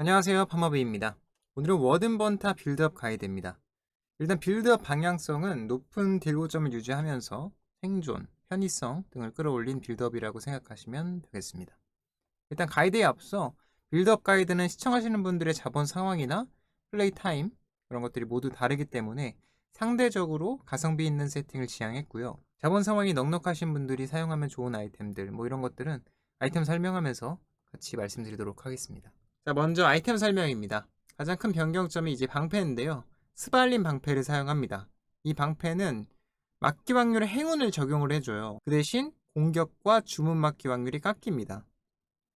안녕하세요. 파마비입니다. 오늘은 워든번타 빌드업 가이드입니다. 일단 빌드업 방향성은 높은 딜고점을 유지하면서 생존, 편의성 등을 끌어올린 빌드업이라고 생각하시면 되겠습니다. 일단 가이드에 앞서 빌드업 가이드는 시청하시는 분들의 자본 상황이나 플레이 타임 그런 것들이 모두 다르기 때문에 상대적으로 가성비 있는 세팅을 지향했고요. 자본 상황이 넉넉하신 분들이 사용하면 좋은 아이템들 뭐 이런 것들은 아이템 설명하면서 같이 말씀드리도록 하겠습니다 자, 먼저 아이템 설명입니다. 가장 큰 변경점이 이제 방패인데요. 스발린 방패를 사용합니다. 이 방패는 막기 확률에 행운을 적용을 해줘요. 그 대신 공격과 주문 막기 확률이 깎입니다.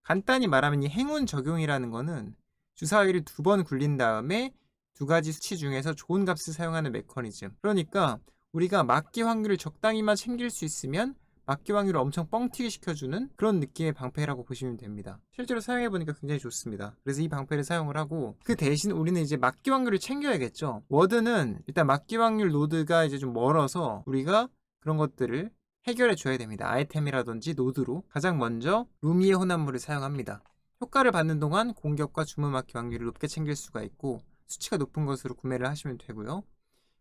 간단히 말하면 이 행운 적용이라는 거는 주사위를 두 번 굴린 다음에 두 가지 수치 중에서 좋은 값을 사용하는 메커니즘. 그러니까 우리가 막기 확률을 적당히만 챙길 수 있으면 막기 확률을 엄청 뻥튀기 시켜주는 그런 느낌의 방패라고 보시면 됩니다. 실제로 사용해보니까 굉장히 좋습니다. 그래서 이 방패를 사용을 하고 그 대신 우리는 이제 막기 확률을 챙겨야겠죠. 워드는 일단 막기 확률 노드가 이제 좀 멀어서 우리가 그런 것들을 해결해 줘야 됩니다. 아이템이라든지 노드로 가장 먼저 루미의 혼합물을 사용합니다. 효과를 받는 동안 공격과 주문 막기 확률을 높게 챙길 수가 있고 수치가 높은 것으로 구매를 하시면 되고요.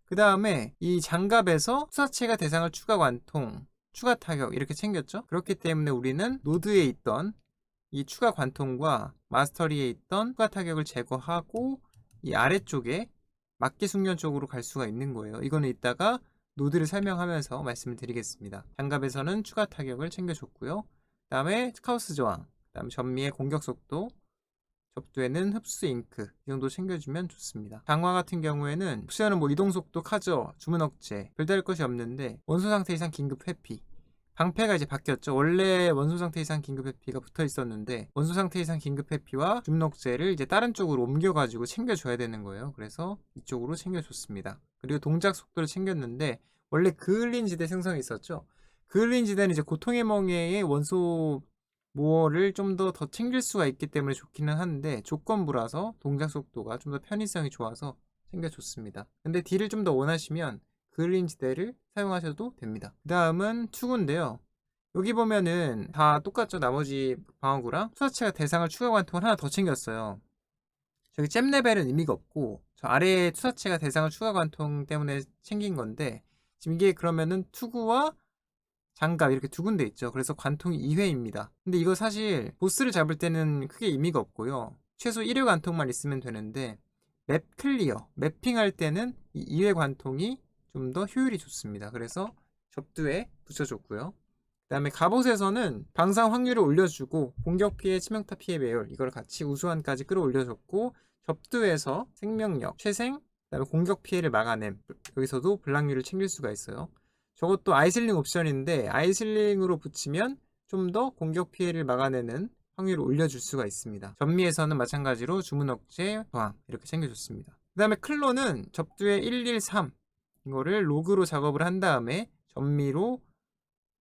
그 다음에 이 장갑에서 수사체가 대상을 추가 관통, 추가 타격 이렇게 챙겼죠. 그렇기 때문에 우리는 노드에 있던 이 추가 관통과 마스터리에 있던 추가 타격을 제거하고 이 아래쪽에 막기 숙련 쪽으로 갈 수가 있는 거예요. 이거는 이따가 노드를 설명하면서 말씀을 드리겠습니다. 장갑에서는 추가 타격을 챙겨줬고요. 그 다음에 카오스 저항, 그 다음에 전미의 공격 속도, 접두에는 흡수 잉크 이 정도 챙겨주면 좋습니다. 강화 같은 경우에는 옵션은 뭐 이동 속도, 카저, 주문 억제 별다를 것이 없는데 원소 상태 이상 긴급 회피 방패가 이제 바뀌었죠. 원래 원소 상태 이상 긴급 회피가 붙어 있었는데 원소 상태 이상 긴급 회피와 주문 억제를 이제 다른 쪽으로 옮겨가지고 챙겨줘야 되는 거예요. 그래서 이쪽으로 챙겨줬습니다. 그리고 동작 속도를 챙겼는데 원래 그을린 지대 생성이 있었죠. 그을린 지대는 이제 고통의 멍에의 원소 모어를 좀 더 더 챙길 수가 있기 때문에 좋기는 한데 조건부라서 동작 속도가 좀 더 편의성이 좋아서 챙겨줬습니다. 근데 딜을 좀더 원하시면 그을린 지대를 사용하셔도 됩니다. 그 다음은 투구인데요. 여기 보면은 다 똑같죠. 나머지 방어구랑 수사체가 대상을 추가 관통을 하나 더 챙겼어요. 저기 잼 레벨은 의미가 없고 저 아래에 투사체가 대상을 추가 관통 때문에 챙긴 건데 지금 이게 그러면은 투구와 장갑 이렇게 두 군데 있죠. 그래서 관통이 2회입니다. 근데 이거 사실 보스를 잡을 때는 크게 의미가 없고요. 최소 1회 관통만 있으면 되는데 맵 클리어, 맵핑할 때는 이 2회 관통이 좀 더 효율이 좋습니다. 그래서 접두에 붙여줬고요. 그 다음에 갑옷에서는 방상 확률을 올려주고 공격 피해, 치명타 피해 배열 이걸 같이 우수한까지 끌어올려줬고 접두에서 생명력, 최생, 그 다음에 공격 피해를 막아냄 여기서도 블락률을 챙길 수가 있어요. 저것도 아이슬링 옵션인데 아이슬링으로 붙이면 좀 더 공격 피해를 막아내는 확률을 올려줄 수가 있습니다. 전미에서는 마찬가지로 주문 억제, 저항 이렇게 챙겨줬습니다. 그 다음에 클로는 접두에 113 이거를 로그로 작업을 한 다음에 전미로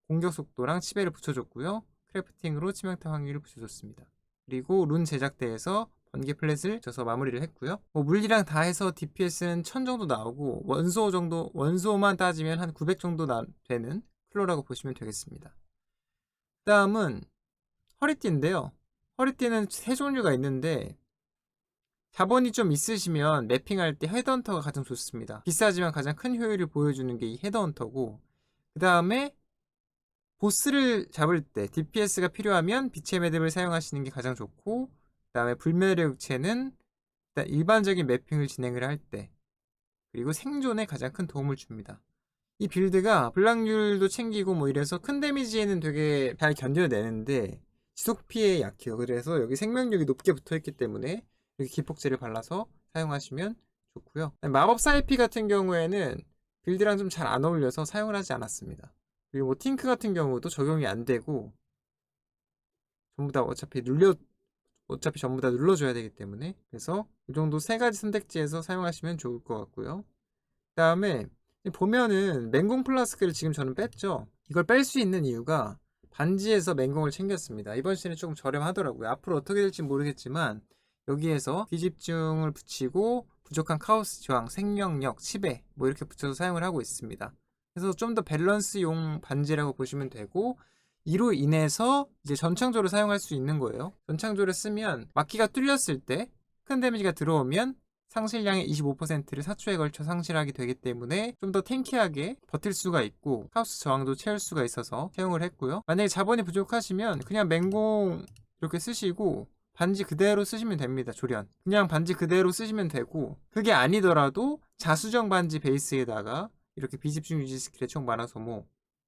공격 속도랑 치배를 붙여줬고요. 크래프팅으로 치명타 확률을 붙여줬습니다. 그리고 룬 제작대에서 번개 플랫을 줘서 마무리를 했고요. 뭐 물리랑 다 해서 DPS는 1000 정도 나오고 원소 정도 원소만 따지면 한 900 정도 나, 되는 클로라고 보시면 되겠습니다. 다음은 허리띠인데요. 허리띠는 세 종류가 있는데 자본이 좀 있으시면 맵핑할 때 헤드헌터가 가장 좋습니다. 비싸지만 가장 큰 효율을 보여주는 게 이 헤드헌터고 그 다음에 보스를 잡을 때 DPS가 필요하면 빛의 매듭을 사용하시는 게 가장 좋고 그 다음에 불멸의 육체는 일단 일반적인 매핑을 진행을 할 때 그리고 생존에 가장 큰 도움을 줍니다. 이 빌드가 블락률도 챙기고 뭐 이래서 큰 데미지에는 되게 잘 견뎌내는데 지속 피해에 약해요. 그래서 여기 생명력이 높게 붙어 있기 때문에 이렇게 기폭제를 발라서 사용하시면 좋고요. 마법사 IP 같은 경우에는 빌드랑 좀 잘 안 어울려서 사용을 하지 않았습니다. 그리고 뭐 팅크 같은 경우도 적용이 안 되고 전부 다 어차피 눌려 어차피 전부 다 눌러줘야 되기 때문에 그래서 이 정도 세 가지 선택지에서 사용하시면 좋을 것 같고요. 그 다음에 보면은 맹공 플라스크를 지금 저는 뺐죠. 이걸 뺄 수 있는 이유가 반지에서 맹공을 챙겼습니다. 이번 시즌에 조금 저렴하더라고요. 앞으로 어떻게 될지 모르겠지만 여기에서 비집중을 붙이고 부족한 카오스 저항, 생명력, 치배 뭐 이렇게 붙여서 사용을 하고 있습니다. 그래서 좀 더 밸런스용 반지라고 보시면 되고 이로 인해서 이제 전창조를 사용할 수 있는 거예요. 전창조를 쓰면 막기가 뚫렸을 때 큰 데미지가 들어오면 상실량의 25%를 4초에 걸쳐 상실하게 되기 때문에 좀 더 탱키하게 버틸 수가 있고 하우스 저항도 채울 수가 있어서 사용을 했고요. 만약에 자본이 부족하시면 그냥 맹공 이렇게 쓰시고 반지 그대로 쓰시면 됩니다. 조련. 그냥 반지 그대로 쓰시면 되고 그게 아니더라도 자수정 반지 베이스에다가 이렇게 비집중 유지 스킬의 총 만화 소모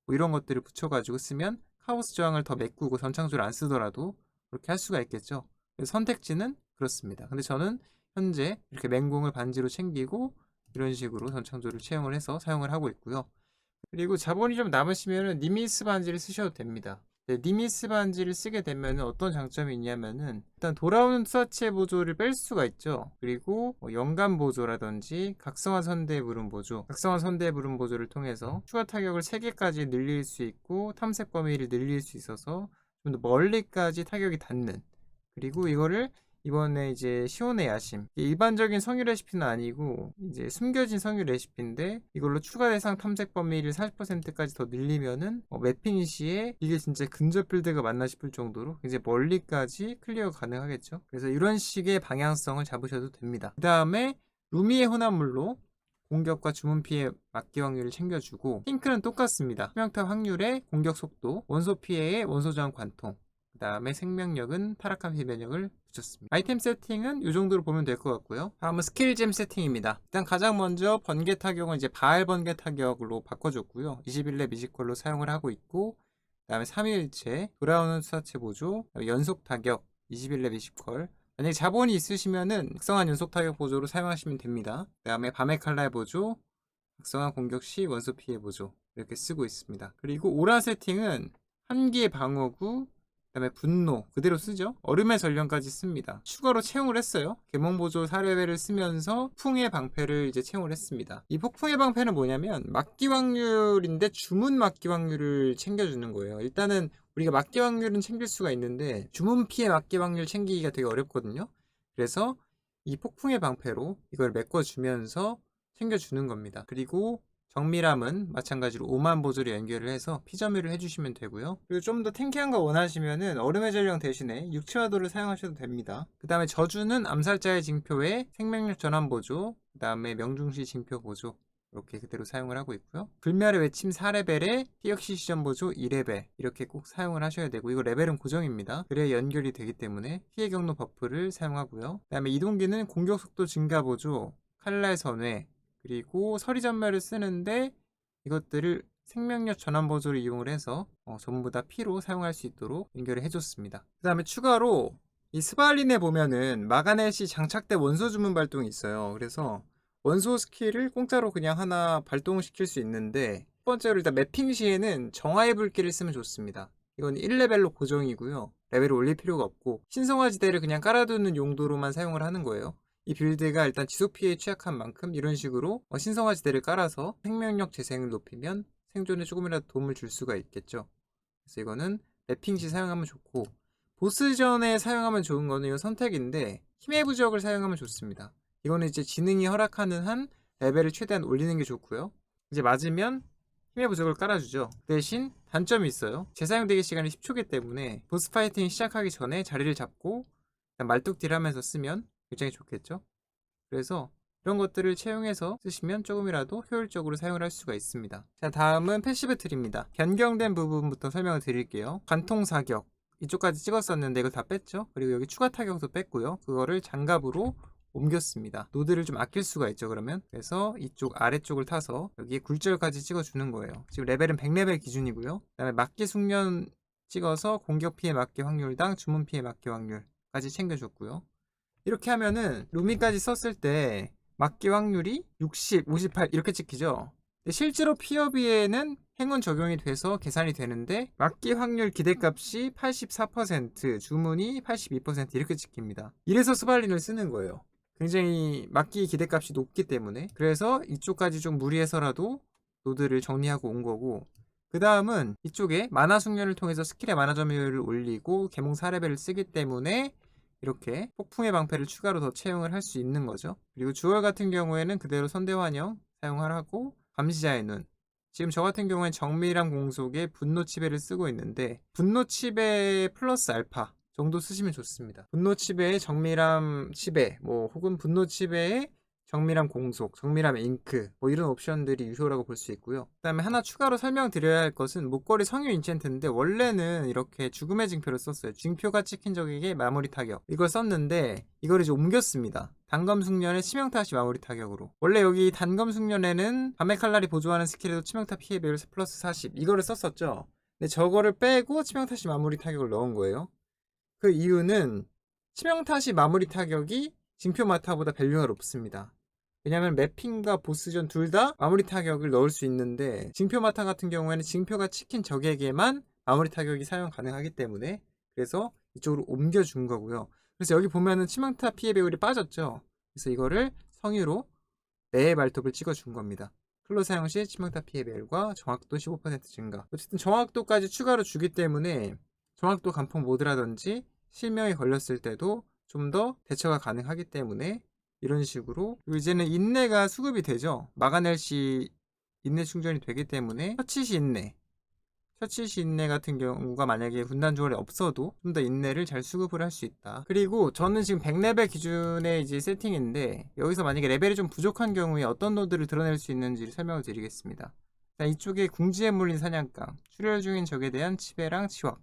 뭐 이런 것들을 붙여가지고 쓰면 카오스 저항을 더 메꾸고 전창조를 안 쓰더라도 그렇게 할 수가 있겠죠. 선택지는 그렇습니다. 근데 저는 현재 이렇게 맹공을 반지로 챙기고 이런 식으로 전창조를 채용을 해서 사용을 하고 있고요. 그리고 자본이 좀 남으시면 니미스 반지를 쓰셔도 됩니다. 네, 니미스 반지를 쓰게 되면 어떤 장점이 있냐면은 일단 돌아오는 투사체 보조를 뺄 수가 있죠. 그리고 뭐 연간 보조라든지 각성화 선대 부름 보조, 각성화 선대 부름 보조를 통해서 추가 타격을 3개까지 늘릴 수 있고 탐색 범위를 늘릴 수 있어서 좀 더 멀리까지 타격이 닿는 그리고 이거를 이번에 이제 시온의 야심. 일반적인 성유 레시피는 아니고 이제 숨겨진 성유 레시피인데 이걸로 추가 대상 탐색 범위를 40%까지 더 늘리면은 어, 매핑 시에 이게 진짜 근접 빌드가 맞나 싶을 정도로 이제 멀리까지 클리어 가능하겠죠. 그래서 이런 식의 방향성을 잡으셔도 됩니다. 그 다음에 루미의 혼합물로 공격과 주문 피해 막기 확률을 챙겨주고 핑크는 똑같습니다. 치명타 확률의 공격 속도 원소 피해의 원소 저항 관통 그 다음에 생명력은 타락한 비변력을 붙였습니다. 아이템 세팅은 이 정도로 보면 될 것 같고요. 다음은 스킬잼 세팅입니다. 일단 가장 먼저 번개 타격은 이제 바알 번개 타격으로 바꿔줬고요. 21렙 미지컬로 사용을 하고 있고 그 다음에 3일째 돌아오는 수사체 보조 연속 타격 21렙 미지컬 만약에 자본이 있으시면은 특성한 연속 타격 보조로 사용하시면 됩니다. 그 다음에 밤의 칼날 보조 특성한 공격 시 원소 피해 보조 이렇게 쓰고 있습니다. 그리고 오라 세팅은 한기의 방어구 그다음에 분노 그대로 쓰죠. 얼음의 전령까지 씁니다. 추가로 채용을 했어요. 계몽보조 4레벨을 쓰면서 풍의 방패를 이제 채용을 했습니다. 이 폭풍의 방패는 뭐냐면 막기 확률인데 주문 막기 확률을 챙겨주는 거예요. 일단은 우리가 막기 확률은 챙길 수가 있는데 주문 피해 막기 확률 챙기기가 되게 어렵거든요. 그래서 이 폭풍의 방패로 이걸 메꿔주면서 챙겨주는 겁니다. 그리고 정밀함은 마찬가지로 5만 보조를 연결을 해서 피점유를 해주시면 되고요. 그리고 좀 더 탱키한 거 원하시면은 얼음의 전령 대신에 육체화도를 사용하셔도 됩니다. 그 다음에 저주는 암살자의 징표에 생명력 전환 보조, 그 다음에 명중시 징표 보조 이렇게 그대로 사용을 하고 있고요. 불멸의 외침 4레벨에 피역시 시전 보조 2레벨 이렇게 꼭 사용을 하셔야 되고 이거 레벨은 고정입니다. 그래야 연결이 되기 때문에 피해 경로 버프를 사용하고요. 그 다음에 이동기는 공격 속도 증가 보조, 칼날 선회, 그리고 서리 전멸을 쓰는데 이것들을 생명력 전환 보조를 이용을 해서 어, 전부 다 피로 사용할 수 있도록 연결을 해줬습니다. 그 다음에 추가로 이 스발린에 보면은 마가넷이 장착된 원소 주문 발동이 있어요. 그래서 원소 스킬을 공짜로 그냥 하나 발동시킬 수 있는데 첫 번째로 일단 매핑 시에는 정화의 불길을 쓰면 좋습니다. 이건 1레벨로 고정이고요. 레벨을 올릴 필요가 없고 신성화 지대를 그냥 깔아두는 용도로만 사용을 하는 거예요. 이 빌드가 일단 지속 피해에 취약한 만큼 이런 식으로 어, 신성화 지대를 깔아서 생명력 재생을 높이면 생존에 조금이라도 도움을 줄 수가 있겠죠. 그래서 이거는 맵핑 시 사용하면 좋고 보스전에 사용하면 좋은 거는 이거 선택인데 힘의 부적을 사용하면 좋습니다. 이거는 이제 지능이 허락하는 한 레벨을 최대한 올리는 게 좋고요. 이제 맞으면 힘의 부적을 깔아주죠. 대신 단점이 있어요. 재사용 대기 시간이 10초기 때문에 보스 파이팅 시작하기 전에 자리를 잡고 말뚝 딜 하면서 쓰면 굉장히 좋겠죠. 그래서 이런 것들을 채용해서 쓰시면 조금이라도 효율적으로 사용을 할 수가 있습니다. 자, 다음은 패시브 틀입니다. 변경된 부분부터 설명을 드릴게요. 관통 사격. 이쪽까지 찍었었는데 이걸 다 뺐죠. 그리고 여기 추가 타격도 뺐고요. 그거를 장갑으로 옮겼습니다. 노드를 좀 아낄 수가 있죠, 그러면. 그래서 이쪽 아래쪽을 타서 여기에 굴절까지 찍어주는 거예요. 지금 레벨은 100레벨 기준이고요. 그 다음에 막기 숙련 찍어서 공격 피해 막기 확률당 주문 피해 막기 확률까지 챙겨줬고요. 이렇게 하면은 루미까지 썼을 때 막기 확률이 60, 58 이렇게 찍히죠. 실제로 피어비에는 행운 적용이 돼서 계산이 되는데 막기 확률 기대값이 84%, 주문이 82% 이렇게 찍힙니다. 이래서 스발린을 쓰는 거예요. 굉장히 막기 기대값이 높기 때문에 그래서 이쪽까지 좀 무리해서라도 노드를 정리하고 온 거고 그 다음은 이쪽에 만화 숙련을 통해서 스킬의 만화 점유율을 올리고 개몽 4레벨을 쓰기 때문에 이렇게 폭풍의 방패를 추가로 더 채용을 할 수 있는 거죠. 그리고 주얼 같은 경우에는 그대로 선대환영 사용하라고 감시자의 눈. 지금 저 같은 경우엔 정밀한 공속에 분노 치배를 쓰고 있는데 분노 치배 플러스 알파 정도 쓰시면 좋습니다. 분노 칩에 정밀함 칩에 뭐 혹은 분노 칩에 정밀함 공속, 정밀함 잉크 뭐 이런 옵션들이 유효라고 볼 수 있고요. 그다음에 하나 추가로 설명드려야 할 것은 목걸이 성유 인챈트인데 원래는 이렇게 죽음의 징표를 썼어요. 징표가 찍힌 적에게 마무리 타격 이걸 썼는데 이걸 이제 옮겼습니다. 단검 숙련의 치명타시 마무리 타격으로 원래 여기 단검 숙련에는 밤의 칼날이 보조하는 스킬에도 치명타 피해 배율 플러스 40 이거를 썼었죠. 근데 저거를 빼고 치명타시 마무리 타격을 넣은 거예요. 그 이유는 치명타시 마무리 타격이 징표 마타보다 밸류가 높습니다. 왜냐면 맵핑과 보스전 둘 다 마무리 타격을 넣을 수 있는데 징표 마타 같은 경우에는 징표가 찍힌 적에게만 마무리 타격이 사용 가능하기 때문에 그래서 이쪽으로 옮겨준 거고요. 그래서 여기 보면은 치명타 피해 배율이 빠졌죠. 그래서 이거를 성유로 내 발톱을 찍어준 겁니다. 클로 사용 시 치명타 피해 배율과 정확도 15% 증가. 어쨌든 정확도까지 추가로 주기 때문에 정확도 간폭 모드라든지 실명이 걸렸을 때도 좀 더 대처가 가능하기 때문에 이런 식으로 이제는 인내가 수급이 되죠. 막아낼 시 인내 충전이 되기 때문에 처치시 인내 처치시 인내 같은 경우가 만약에 군단 조절이 없어도 좀 더 인내를 잘 수급을 할 수 있다. 그리고 저는 지금 100레벨 기준의 이제 세팅인데 여기서 만약에 레벨이 좀 부족한 경우에 어떤 노드를 드러낼 수 있는지를 설명을 드리겠습니다. 자, 이쪽에 궁지에 물린 사냥감, 출혈 중인 적에 대한 치배랑 치확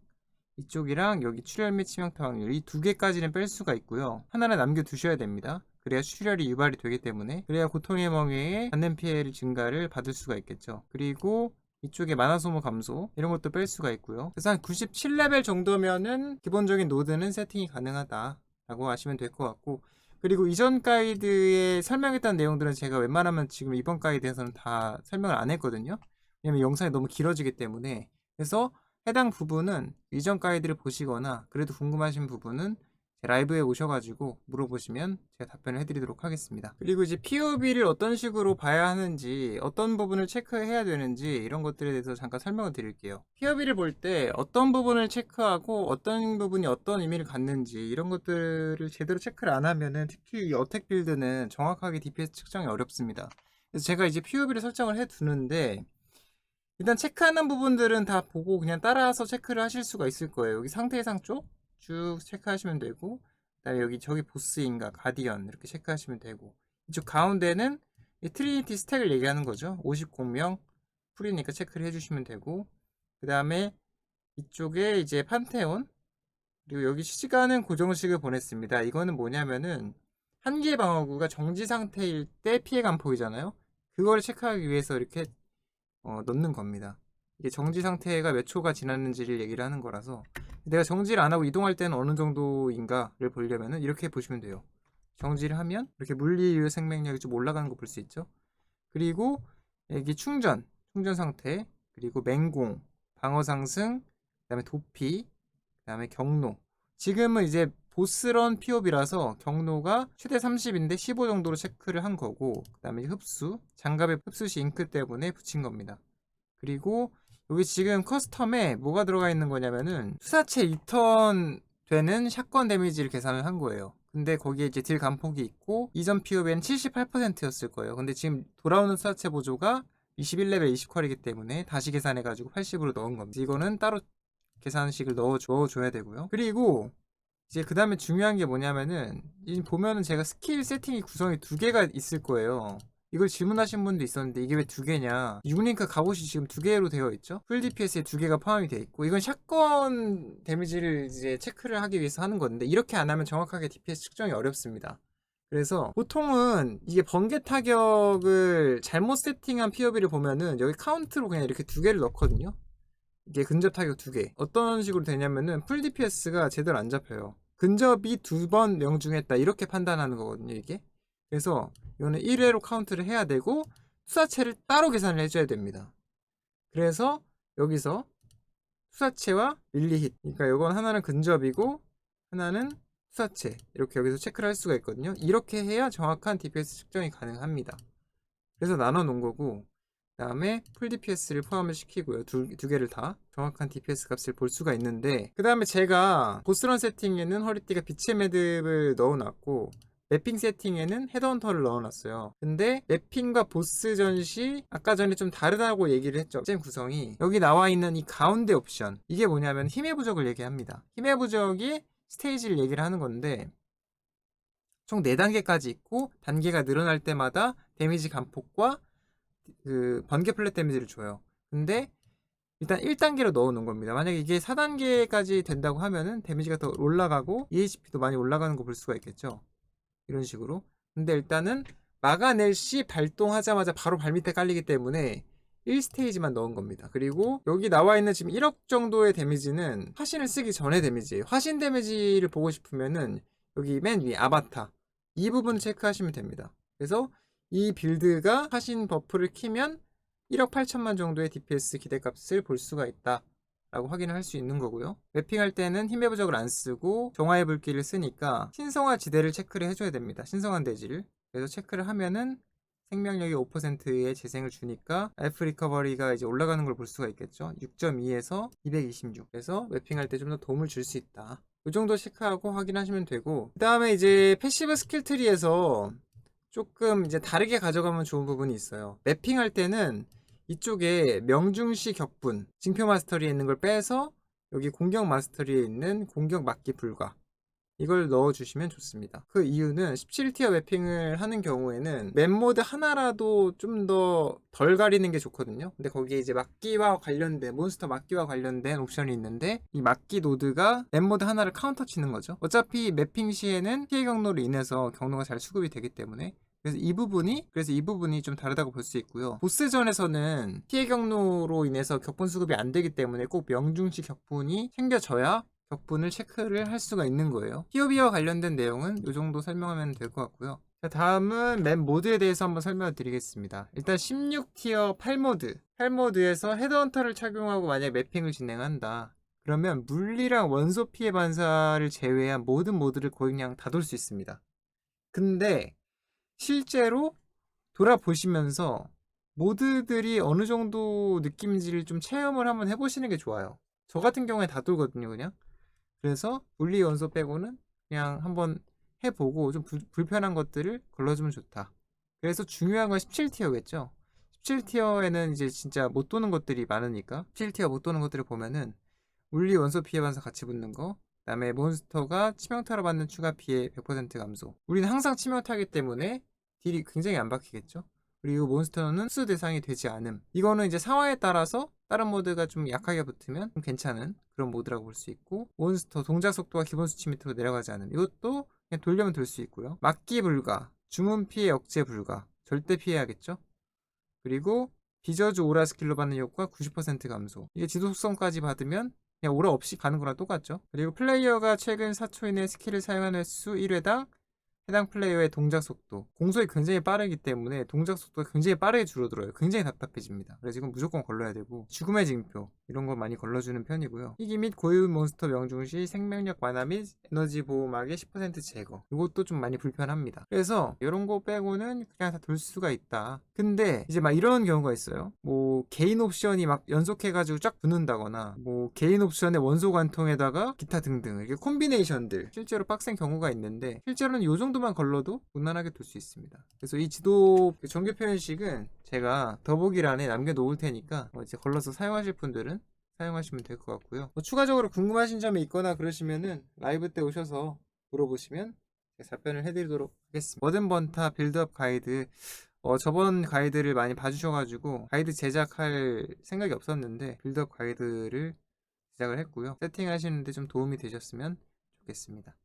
이쪽이랑 여기 출혈 및 치명타 확률 이 두 개까지는 뺄 수가 있고요. 하나는 남겨두셔야 됩니다. 그래야 출혈이 유발이 되기 때문에 그래야 고통의 멍에에 받는 피해를 증가를 받을 수가 있겠죠. 그리고 이쪽에 만화 소모 감소 이런 것도 뺄 수가 있고요. 그래서 한 97레벨 정도면은 기본적인 노드는 세팅이 가능하다라고 아시면 될 것 같고 그리고 이전 가이드에 설명했던 내용들은 제가 웬만하면 지금 이번 가이드에서는 다 설명을 안 했거든요. 왜냐면 영상이 너무 길어지기 때문에 그래서 해당 부분은 이전 가이드를 보시거나 그래도 궁금하신 부분은 제 라이브에 오셔가지고 물어보시면 제가 답변을 해드리도록 하겠습니다. 그리고 이제 POB를 어떤 식으로 봐야 하는지, 어떤 부분을 체크해야 되는지 이런 것들에 대해서 잠깐 설명을 드릴게요. POB를 볼 때 어떤 부분을 체크하고 어떤 부분이 어떤 의미를 갖는지 이런 것들을 제대로 체크를 안 하면은 특히 이 어택 빌드는 정확하게 DPS 측정이 어렵습니다. 그래서 제가 이제 POB를 설정을 해 두는데 일단 체크하는 부분들은 다 보고 그냥 따라서 체크를 하실 수가 있을 거예요. 여기 상태 해상 쪽 쭉 체크하시면 되고 그다음에 여기 저기 보스인가 가디언 이렇게 체크하시면 되고 이쪽 가운데는 이 트리니티 스택을 얘기하는 거죠. 50공명 풀이니까 체크를 해주시면 되고 그 다음에 이쪽에 이제 판테온 그리고 여기 시간은 고정식을 보냈습니다. 이거는 뭐냐면은 한 개의 방어구가 정지 상태일 때 피해 감폭이잖아요. 그거를 체크하기 위해서 이렇게 어, 넣는 겁니다. 이게 정지 상태가 몇 초가 지났는지를 얘기를 하는 거라서 내가 정지를 안 하고 이동할 때는 어느 정도인가를 보려면은 이렇게 보시면 돼요. 정지를 하면 이렇게 물리의 생명력이 좀 올라가는 거 볼 수 있죠. 그리고 여기 충전, 충전 상태, 그리고 맹공, 방어 상승, 그다음에 도피, 그다음에 경로. 지금은 이제 보스런 POB라서 경로가 최대 30인데 15 정도로 체크를 한 거고 그다음에 흡수, 장갑의 흡수 시 잉크 때문에 붙인 겁니다. 그리고 여기 지금 커스텀에 뭐가 들어가 있는 거냐면은 수사체 리턴 되는 샷건 데미지를 계산을 한 거예요. 근데 거기에 이제 딜 감폭이 있고 이전 POB는 78%였을 거예요. 근데 지금 돌아오는 수사체 보조가 21레벨 20컬이기 때문에 다시 계산해가지고 80으로 넣은 겁니다. 이거는 따로 계산식을 넣어줘, 줘야 되고요. 그리고 이제 그 다음에 중요한 게 뭐냐면은 이 보면은 제가 스킬 세팅이 구성이 두 개가 있을 거예요. 이걸 질문하신 분도 있었는데 이게 왜 두 개냐? 유니크 갑옷이 지금 두 개로 되어 있죠? 풀 DPS에 두 개가 포함이 되어 있고 이건 샷건 데미지를 이제 체크를 하기 위해서 하는 건데 이렇게 안 하면 정확하게 DPS 측정이 어렵습니다. 그래서 보통은 이게 번개 타격을 잘못 세팅한 POB를 보면은 여기 카운트로 그냥 이렇게 두 개를 넣거든요. 이게 근접 타격 두 개. 어떤 식으로 되냐면은 풀 DPS가 제대로 안 잡혀요. 근접이 두 번 명중했다 이렇게 판단하는 거거든요 이게. 그래서 이거는 1회로 카운트를 해야 되고 수사체를 따로 계산을 해줘야 됩니다. 그래서 여기서 수사체와 밀리힛 그러니까 이건 하나는 근접이고 하나는 수사체 이렇게 여기서 체크를 할 수가 있거든요. 이렇게 해야 정확한 DPS 측정이 가능합니다. 그래서 나눠 놓은 거고 그 다음에 풀 DPS를 포함을 시키고요. 두, 두 개를 다 정확한 DPS 값을 볼 수가 있는데 그 다음에 제가 보스런 세팅에는 허리띠가 빛의 매듭을 넣어놨고 맵핑 세팅에는 헤드헌터를 넣어놨어요. 근데 맵핑과 보스 전 시 아까 전에 좀 다르다고 얘기를 했죠. 잼 구성이 여기 나와 있는 이 가운데 옵션 이게 뭐냐면 힘의 부족을 얘기합니다. 힘의 부족이 스테이지를 얘기를 하는 건데 총 4단계까지 있고 단계가 늘어날 때마다 데미지 감폭과 그 번개 플랫 데미지를 줘요. 근데 일단 1단계로 넣어 놓은 겁니다. 만약에 이게 4단계까지 된다고 하면은 데미지가 더 올라가고 EHP도 많이 올라가는 거 볼 수가 있겠죠. 이런 식으로. 근데 일단은 막아낼 시 발동하자마자 바로 발밑에 깔리기 때문에 1스테이지만 넣은 겁니다. 그리고 여기 나와 있는 지금 1억 정도의 데미지는 화신을 쓰기 전에 데미지예요. 화신 데미지를 보고 싶으면은 여기 맨위 아바타 이 부분 체크하시면 됩니다. 그래서 이 빌드가 화신 버프를 키면 1억 8천만 정도의 DPS 기대값을 볼 수가 있다. 라고 확인을 할 수 있는 거고요. 맵핑할 때는 힘의 부적을 안 쓰고 정화의 불길을 쓰니까 신성화 지대를 체크를 해줘야 됩니다. 신성한 대지를. 그래서 체크를 하면은 생명력이 5%의 재생을 주니까 라이프 리커버리가 이제 올라가는 걸 볼 수가 있겠죠. 6.2에서 226. 그래서 맵핑할 때 좀 더 도움을 줄 수 있다. 이 정도 체크하고 확인하시면 되고 그 다음에 이제 패시브 스킬 트리에서 조금 이제 다르게 가져가면 좋은 부분이 있어요. 맵핑할 때는 이쪽에 명중시 격분, 징표 마스터리에 있는 걸 빼서 여기 공격 마스터리에 있는 공격 막기 불가 이걸 넣어주시면 좋습니다. 그 이유는 17티어 맵핑을 하는 경우에는 맵 모드 하나라도 좀 더 덜 가리는 게 좋거든요. 근데 거기에 이제 막기와 관련된 몬스터 막기와 관련된 옵션이 있는데 이 막기 노드가 맵 모드 하나를 카운터 치는 거죠. 어차피 맵핑 시에는 피해 경로로 인해서 경로가 잘 수급이 되기 때문에 그래서 이 부분이 그래서 이 부분이 좀 다르다고 볼 수 있고요. 보스전에서는 피해 경로로 인해서 격분 수급이 안 되기 때문에 꼭 명중시 격분이 챙겨져야 격분을 체크를 할 수가 있는 거예요. POB와 관련된 내용은 이 정도 설명하면 될 것 같고요. 자, 다음은 맵 모드에 대해서 한번 설명을 드리겠습니다. 일단 16티어 8모드. 8모드에서 헤드헌터를 착용하고 만약 맵핑을 진행한다. 그러면 물리랑 원소 피해 반사를 제외한 모든 모드를 그냥 다돌 수 있습니다. 근데 실제로 돌아보시면서 모드들이 어느 정도 느낌인지를 좀 체험을 한번 해보시는 게 좋아요. 저 같은 경우에 다 돌거든요, 그냥. 그래서 물리 원소 빼고는 그냥 한번 해보고 좀 불, 불편한 것들을 걸러주면 좋다. 그래서 중요한 건 17티어겠죠. 17티어에는 이제 진짜 못 도는 것들이 많으니까 17티어 못 도는 것들을 보면은 물리 원소 피해 반사 같이 붙는 거 그다음에 몬스터가 치명타로 받는 추가 피해 100% 감소. 우리는 항상 치명타이기 때문에 딜이 굉장히 안 박히겠죠. 그리고 몬스터는 흡수 대상이 되지 않음. 이거는 이제 상황에 따라서 다른 모드가 좀 약하게 붙으면 좀 괜찮은 그런 모드라고 볼 수 있고 몬스터 동작 속도가 기본 수치 밑으로 내려가지 않음. 이것도 그냥 돌려면 돌 수 있고요. 막기 불가, 주문 피해 억제 불가, 절대 피해야겠죠. 그리고 비저주 오라 스킬로 받는 효과 90% 감소. 이게 지도 속성까지 받으면 그냥 오라 없이 가는 거랑 똑같죠. 그리고 플레이어가 최근 4초 이내 스킬을 사용하는 수 1회당 해당 플레이어의 동작 속도, 공속이 굉장히 빠르기 때문에 동작 속도가 굉장히 빠르게 줄어들어요. 굉장히 답답해집니다. 그래서 이건 무조건 걸러야 되고 죽음의 징표 이런 거 많이 걸러주는 편이고요. 희귀 및 고유 몬스터 명중 시 생명력 완화 및 에너지 보호막의 10% 제거 이것도 좀 많이 불편합니다. 그래서 이런 거 빼고는 그냥 다 돌 수가 있다. 근데 이제 막 이런 경우가 있어요. 뭐 개인 옵션이 막 연속해가지고 쫙 붙는다거나 뭐 개인 옵션의 원소 관통에다가 기타 등등 이렇게 콤비네이션들 실제로 빡센 경우가 있는데 실제로는 요 정도만 걸러도 무난하게 돌 수 있습니다. 그래서 이 지도 정규 표현식은 제가 더보기란에 남겨놓을 테니까 뭐 이제 걸러서 사용하실 분들은 사용하시면 될 것 같고요. 뭐 추가적으로 궁금하신 점이 있거나 그러시면은 라이브 때 오셔서 물어보시면 답변을 해드리도록 하겠습니다. 머든 번타 빌드업 가이드 어, 저번 가이드를 많이 봐주셔가지고 가이드 제작할 생각이 없었는데 빌드업 가이드를 제작을 했고요. 세팅하시는데 좀 도움이 되셨으면 좋겠습니다.